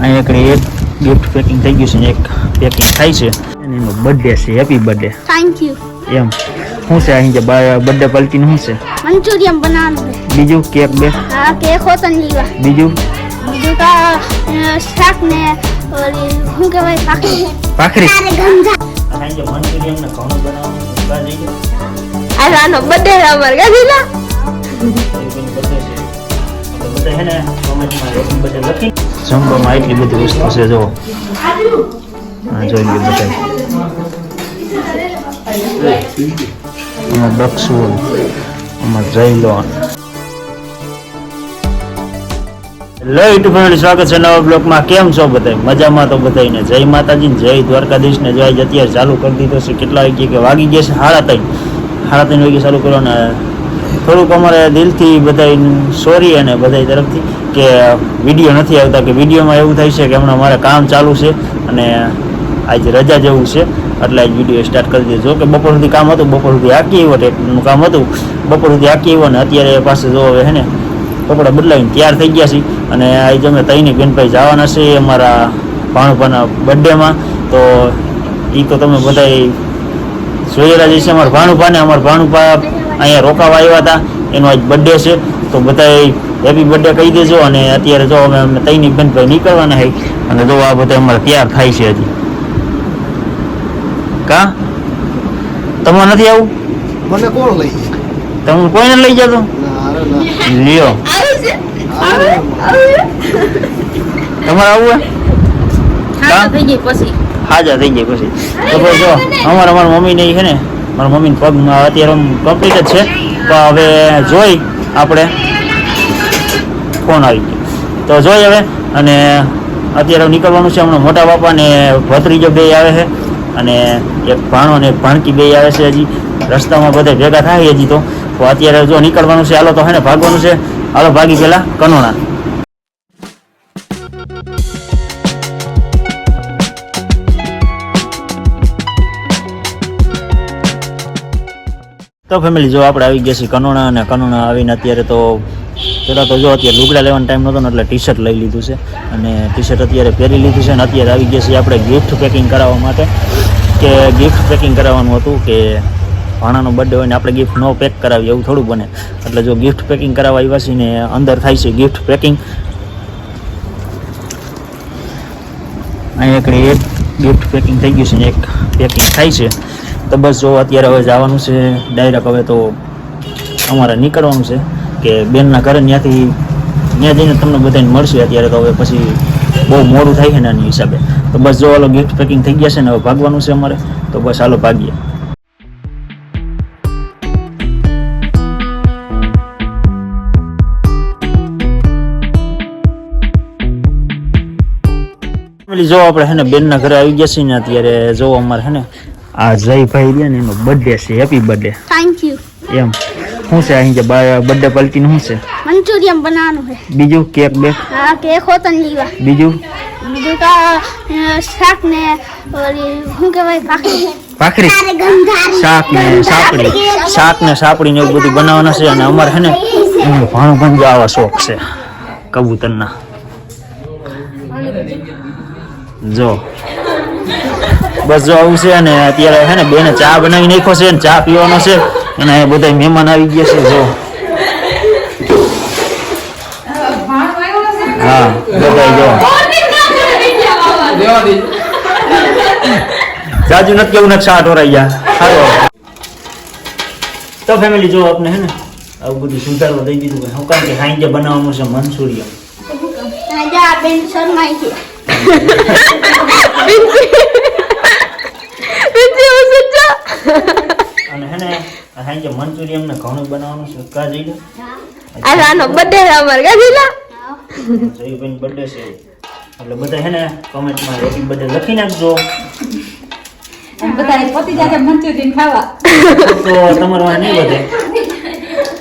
અહીંયા એકડી એક gift packing થઈ ગયું છે ને એક પેકિંગ થાય છે. અને એનો બર્થડે છે. હેપી બર્થડે થેન્ક યુ એમ. શું છે અહીં જે બર્થડે પલટીનું શું છે? મંચુરિયન બનાવવાનું બીજું કેક બે? હા કેક હોતન લીવા બીજું? બીજું તો શાક ને ઓલી શું કહેવાય પાખરી ભાખરી. ગંજા. અહીં જે મંચુરિયન ને ઘણું બનાવવાનું આ રાનો બર્થડે અમાર ગાજીલા જમવામાં એટલી બધી વસ્તુ છે જો જોઈ લો બધા દક્ષુણ આમાં જયલોન હેલો યુટ્યુબ ફેમિલી, સ્વાગત છે નવા બ્લોગમાં. કેમ છો બધા મજામાં તો બધાને જય માતાજી જય દ્વારકાધીશ ને જય અત્યારે ચાલુ કરી દીધો છે. કેટલા વાગે કે વાગી ગયા છે? સાડા ત્રણ. સાડા ત્રણ વાગે ચાલુ કરો ને થોડુંક અમારે દિલથી બધા સોરી અને બધા તરફથી કે વીડિયો નથી આવતા, કે વિડીયોમાં એવું થાય છે કે હમણાં મારે કામ ચાલુ છે અને આજે રજા જેવું છે, એટલે આજ વીડિયો સ્ટાર્ટ કરી દીધો. કે બપોર સુધી કામ હતું, બપોર સુધી આકી આવ્યો ટેટનું કામ હતું. બપોર સુધી આખી આવ્યો ને અત્યારે પાસે જો હવે હે ને કપડાં બદલાવીને તૈયાર થઈ ગયા છીએ. અને આજે અમે તઈને બેનભાઈ જવાના છે અમારા ભાણુભાના બર્થડેમાં તો એ તો તમે બધા જોયેલા જઈશે અમારા ભાણુભાને, અમારા ભાણુભા અહીંયા રોકાવા આવ્યા હતા. એનો આજ બર્થડે છે. તો બધાએ હેપી બર્થડે કહી દેજો અને અત્યારે જો અમે અમે તઈની બેનભાઈ નીકળવાના હોય અને જો આ બધા અમારે તૈયાર થાય છે હજી. કા? તમારે નથી આવું? મને કોણ લઈ જાય તમે કોઈને લઈ જતો લ્યો. તમારે આવું હે? હાજા થઈ જાય પછી. તો જો અમારા અમારા નહીં છે ને મારા મમ્મીને પગમાં અત્યારે કમ્પ્લીટ જ છે. તો હવે જોઈ આપણે. ફોન આવી ગયો. તો જોઈ હવે. અને અત્યારે નીકળવાનું છે હમણાં મોટા બાપા ને ભત્રીજો બે આવે છે. અને એક ભાણો ને ભાણકી બે આવે છે હજી. રસ્તામાં બધે ભેગા થાય હજી તો. અત્યારે જો નીકળવાનું છે, હાલો તો હે ને ભાગવાનું છે. હાલો, ભાગી પેલા કનોણા. તો ફેમિલી જો આપણે આવી ગયા છીએ કનોણા અને કનોણા આવીને અત્યારે તો પહેલાં તો જો અત્યારે લુગડા લેવાનો ટાઈમ નહોતો ને એટલે ટી શર્ટ લઈ લીધું છે અને ટી શર્ટ અત્યારે પહેરી લીધું છે અને અત્યારે આવી ગયા છીએ આપણે ગિફ્ટ પેકિંગ કરાવવા માટે કે ગિફ્ટ પેકિંગ કરાવવાનું હતું કે ભાણાનો બર્થડે હોય ને આપણે ગિફ્ટ નો પેક કરાવીએ એવું થોડું બને. એટલે જો ગિફ્ટ પેકિંગ કરાવવા આવ્યા છીએ ને અંદર થાય છે ગિફ્ટ પેકિંગ અહીંયા એક ગિફ્ટ પેકિંગ થઈ ગયું છે ને એક પેકિંગ થાય છે. તો બસ જો અત્યારે હવે જવાનું છે ડાયરેક્ટ હવે તો અમારે નીકળવાનું છે, કે બેનના ઘરે ત્યાંથી, ત્યાં જઈને તમને બધાને મળશે અત્યારે તો હવે પછી બહુ મોડું થાય છે ને એની હિસાબે. તો બસ જો હાલો ગિફ્ટ પેકિંગ થઈ ગયા છે ને હવે ભાગવાનું છે અમારે, તો બસ હાલો ભાગીએ. જો આપણે હે ને બેનના ઘરે આવી ગયા છીએ ને અત્યારે, જો અમારે હે ને આ જયભાઈ રહ્યા ને એનો બર્થડે છે. હેપી બર્થડે થેન્ક યુ એમ. શું છે અહીં જે બર્થડે પલટીનું શું છે? મંચુરિયન બનાવવાનું છે. બીજું કેક બે? હા કેક હોતન લીવા બીજું? બીજું તો શાક ને ઓલી શું કહેવાય પાકી ભાખરી? શાક ને સાપડી શાક ને સાપડી ને એવું બધું બનાવવાનું છે અને અમારે છે ને ભાણું પણ આવા શોખ છે. કબૂતરના. જો. બસ જો આવું છે અને અત્યારે છે ને બેને ચા બનાવી નાખ્યો છે ને ચા પીવાનો છે અને બધા મહેમાન આવી ગયા છે જો. હા જો. જાજુ નથી કેવું ને ચા ઢોરાઈ ગયા. હાલો. તો ફેમિલી જો આપને હે ને આવું બધું સુધારવા દઈ દીધું કે હું કારણ કે હાઈ બનાવવાનું છે મંચુરિયન. રાજા બેન શર્માઈ છે અને હે ને હાઈ જે મંચુરિયન ને ઘણું બનાવવાનું છે કા જઈ આ રાનો બર્થડે અમાર ગાજીલા જયુભાઈ બર્થડે છે. એટલે બધા હે ને કોમેન્ટમાં હેપી બર્થડે લખી નાખજો. બધાને પોતી જાય મંચુરિયન ખાવા. તો તમારો આ નહીં વધે.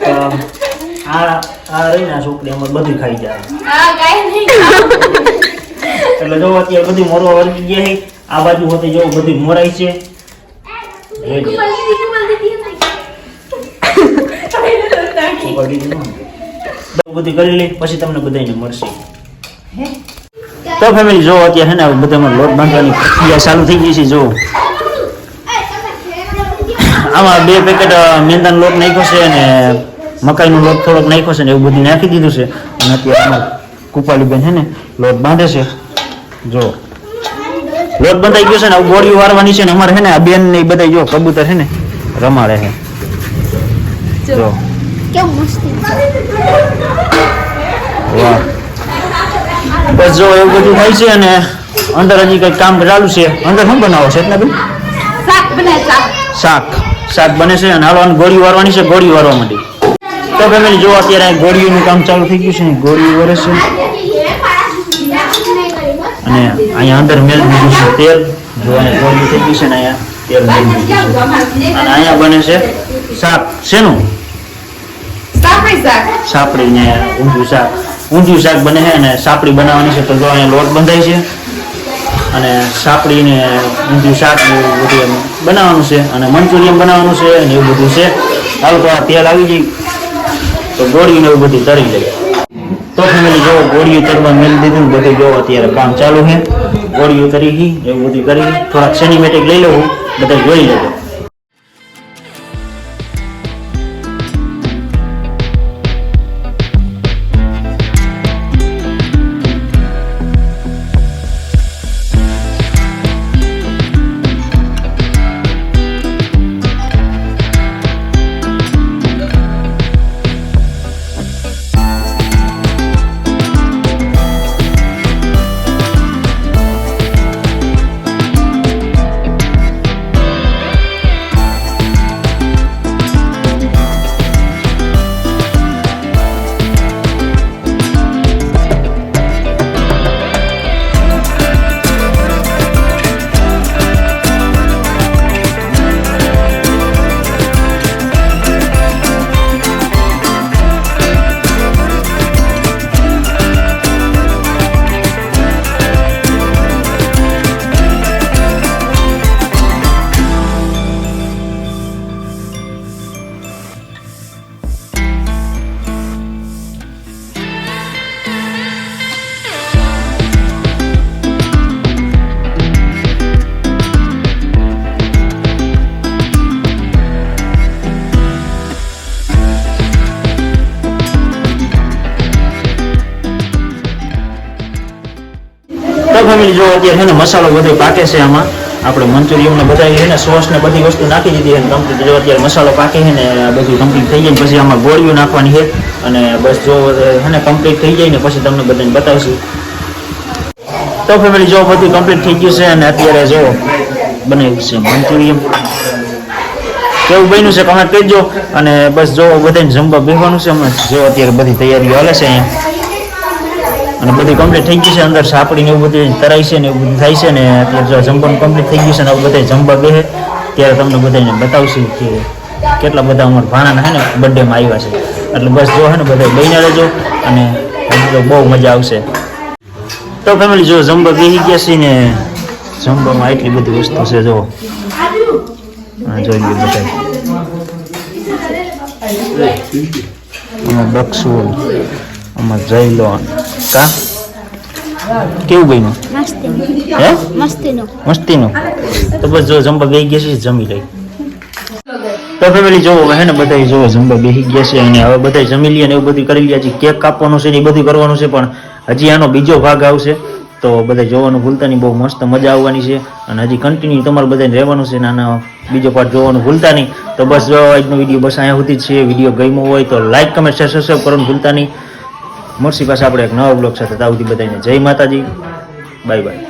તો આ આ રહી ના આ છોકરી અમર બધું ખાઈ જાય. એટલે જો અત્યારે બધી મોરવા વળગી ગયા છે આ બાજુ હોતે જો બધી મોરાઈ છે. બધી કરી લઈ પછી તમને બધાને મળશે. તો ફેમિલી જો અત્યારે હે ને બધામાં લોટ બાંધવાની પ્રક્રિયા ચાલુ થઈ ગઈ છે જો. આમાં બે પેકેટ મેંદાનો લોટ નાખ્યો છે અને મકાઈનો લોટ થોડોક નાખ્યો છે ને એવું બધું નાખી દીધું છે. અને અત્યારે આમાં કુપાલીબેન છે ને લોટ બાંધે છે. જો. લોટ બંધાઈ ગયો છે ને ગોળીઓ વારવાની છે ને અમારે છે ને આ બેન ને બધા જો કબૂતર છે ને રમાડે છે. જો. વાહ. બસ જો એવું બધું થાય છે અને અંદર હજી કંઈક કામ ચાલુ છે. અંદર શું બનાવો છે એટલે શાક શાક. શાક બને છે અને હાલવાની ગોળી વારવાની છે ગોળી વારવા માટે તો ફેમિલી જો અત્યારે ગોળીઓનું કામ ચાલુ થઈ ગયું છે ગોળીઓ વરે છે. અને અહીંયા અંદર મેલ દીધું છે તેલ જો અહીંયા ગોળીઓ થઈ ગયું છે ને અહીંયા તેલ મેલ દીધું છે. અને અહીંયા બને છે શાક. શેનું? સાપડી ને ઊંધિયું શાક. ઊંધિયું શાક બને છે અને સાપડી બનાવવાની છે તો જો અહીંયા લોટ બંધાય છે. અને સાપડી ને ઊંધિયું શાક એવું બધું એમ બનાવવાનું છે અને મંચુરિયન બનાવવાનું છે અને એવું બધું છે. હાલ તો આ તેલ આવી જાય તો ગોળીને એવું બધું તરી જાય તો ફેમિલી જો ગોળી ઉતરવા મેળ દીધું, બધું જો અત્યારે કામ ચાલુ છે. ગોળી ઉતરી ગઈ, એવું બધું કરી, થોડાક સેનિમેટિક લઈ લઉં, બધા જોઈ લેજો. ફેમિલી જો અત્યારે છે ને મસાલો બધો પાકે છે આમાં. આપણે મંચુરિયમ ને બધા છે ને સોસ ને બધી વસ્તુ નાખી દીધી છે કમ્પ્લીટ જો અત્યારે મસાલો પાકે છે ને બધું કમ્પ્લીટ થઈ જાય પછી આમાં ગોળીઓ નાખવાની છે અને બસ જો છે ને કમ્પ્લીટ થઈ જાય ને પછી તમને બધાને બતાવશું. તો ફેમિલી જો બધું કમ્પ્લીટ થઈ ગયું છે અને અત્યારે જો બનાવ્યું છે મંચુરિયન. કેવું બન્યું છે કમેન્ટ કરજો અને બસ જો બધાને જમવા બેસવાનું છે અમે જો અત્યારે બધી તૈયારીઓ હાલે છે અહીંયા. અને બધી કમ્પ્લીટ થઈ ગઈ છે. અંદર સાપડી ને એવું બધું તરાય છે ને એવું બધું થાય છે ને અત્યારે જો જમવાનું કમ્પ્લીટ થઈ ગયું છે ને આવું બધા જમવા બેસે ત્યારે તમને બધાને બતાવશું કે કેટલા બધા અમારા ભાણાના હે ને બર્થડેમાં આવ્યા છે. એટલે બસ જો હે ને બધા લઈને રહેજો અને હજી તો બહુ મજા આવશે. તો ફેમિલી જો જમવા બેસી ગયા છે ને જમવામાં એટલી બધી વસ્તુ છે, જો. જોઈ લીધું બધા બક્ષુલ આમાં જયલોન. કા? કેવું ગયું મસ્તી. હે? મસ્તીનો. મસ્તીનું. તો બસ જો જમવા બેસી ગયા છે જમી લઈ. તો ફેમિલી જોવો હે ને બધા જો જમવા બેસી ગયા છે અને હવે બધા જમી લઈએ ને એવું બધું કરી લે હજી કેક કાપવાનું છે ને એ બધું કરવાનું છે પણ હજી આનો બીજો ભાગ આવશે. તો બધા જોવાનું ભૂલતા નહીં બહુ મસ્ત મજા આવવાની છે. અને હજી કન્ટિન્યુ તમારે બધાને રહેવાનું છે નાના બીજો પાર્ટ જોવાનું ભૂલતા નહીં. તો બસ જો આજનો વીડિયો બસ અહીંયા સુધી છે. વીડિયો ગમ્યો હોય તો લાઈક કમેન્ટ શેર સબસ્ક્રાઈબ કરવાનું ભૂલતા નહીં. મળશી પાછા આપણે એક નવા બ્લોગ સાથે તાવથી બધાને જય માતાજી. Bye bye